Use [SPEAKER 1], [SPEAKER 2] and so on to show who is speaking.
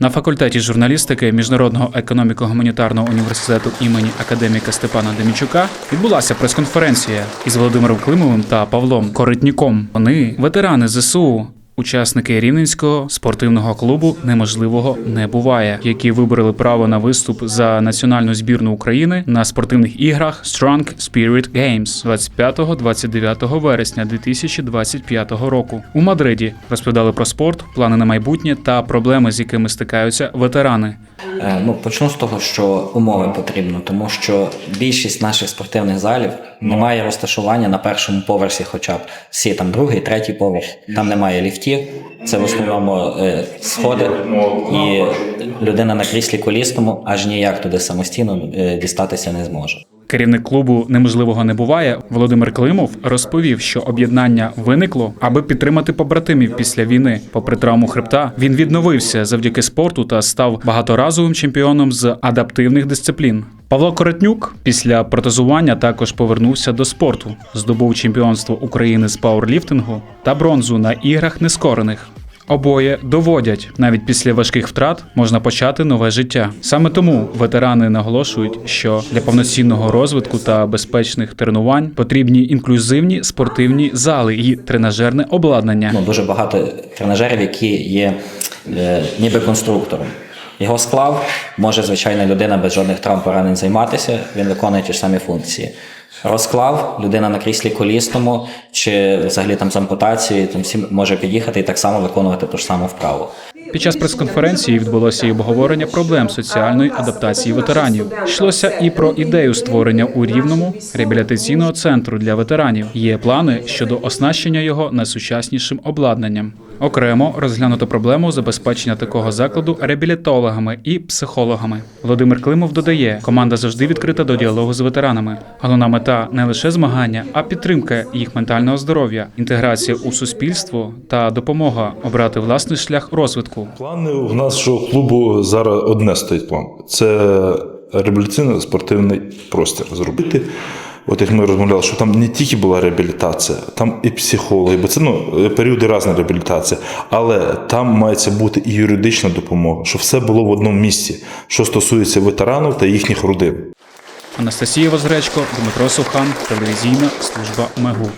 [SPEAKER 1] На факультеті журналістики Міжнародного економіко-гуманітарного університету імені академіка Степана Демічука відбулася прес-конференція із Володимиром Климовим та Павлом Коритніком. Вони ветерани ЗСУ. Учасники рівненського спортивного клубу неможливого не буває, які вибороли право на виступ за національну збірну України на спортивних іграх Strong Spirit Games 25-29 вересня 2025 року у Мадриді. Розповідали про спорт, плани на майбутнє та проблеми, з якими стикаються ветерани.
[SPEAKER 2] Е, Ну, почну з того, що умови потрібно, тому що більшість наших спортивних залів не має розташування на першому поверсі, хоча б всі там другий, третій поверх. Там немає ліфтів, це в основному е, сходи, і людина на кріслі колісному аж ніяк туди самостійно е, дістатися не зможе.
[SPEAKER 1] Керівник клубу неможливого не буває. Володимир Климов розповів, що об'єднання виникло, аби підтримати побратимів після війни. Попри травму хребта, він відновився завдяки спорту та став багаторазовим чемпіоном з адаптивних дисциплін. Павло Коротнюк після протезування також повернувся до спорту, здобув чемпіонство України з пауерліфтингу та бронзу на іграх нескорених. Обоє доводять, навіть після важких втрат можна почати нове життя. Саме тому ветерани наголошують, що для повноцінного розвитку та безпечних тренувань потрібні інклюзивні спортивні зали і тренажерне обладнання.
[SPEAKER 2] Ну, дуже багато тренажерів, які є е, ніби конструктором. Його склав, може звичайна людина без жодних травм поранень займатися, він виконує ті ж самі функції. Розклав, людина на кріслі колісному чи взагалі там з ампутацією, там всі може під'їхати і так само виконувати ту ж саму вправу.
[SPEAKER 1] Під час прес-конференції відбулося і обговорення проблем соціальної адаптації ветеранів. Йшлося і про ідею створення у рівному реабілітаційного центру для ветеранів. Є плани щодо оснащення його найсучаснішим обладнанням. Окремо розглянуто проблему забезпечення такого закладу реабілітологами і психологами. Володимир Климов додає, команда завжди відкрита до діалогу з ветеранами. Головна мета не лише змагання, а підтримка їх ментального здоров'я, інтеграція у суспільство та допомога обрати власний шлях розвитку.
[SPEAKER 3] Плани у нашого клубу зараз одне стоїть план. Це реабілітаційно-спортивний простір зробити. От як ми розмовляли, що там не тільки була реабілітація, там і психологи, бо це ну, періоди різна реабілітація, але там мається бути і юридична допомога, щоб все було в одному місці, що стосується ветеранів та їхніх родин.
[SPEAKER 1] Анастасія Возгречко, Дмитро Сухан, телевізійна служба МЕГУ.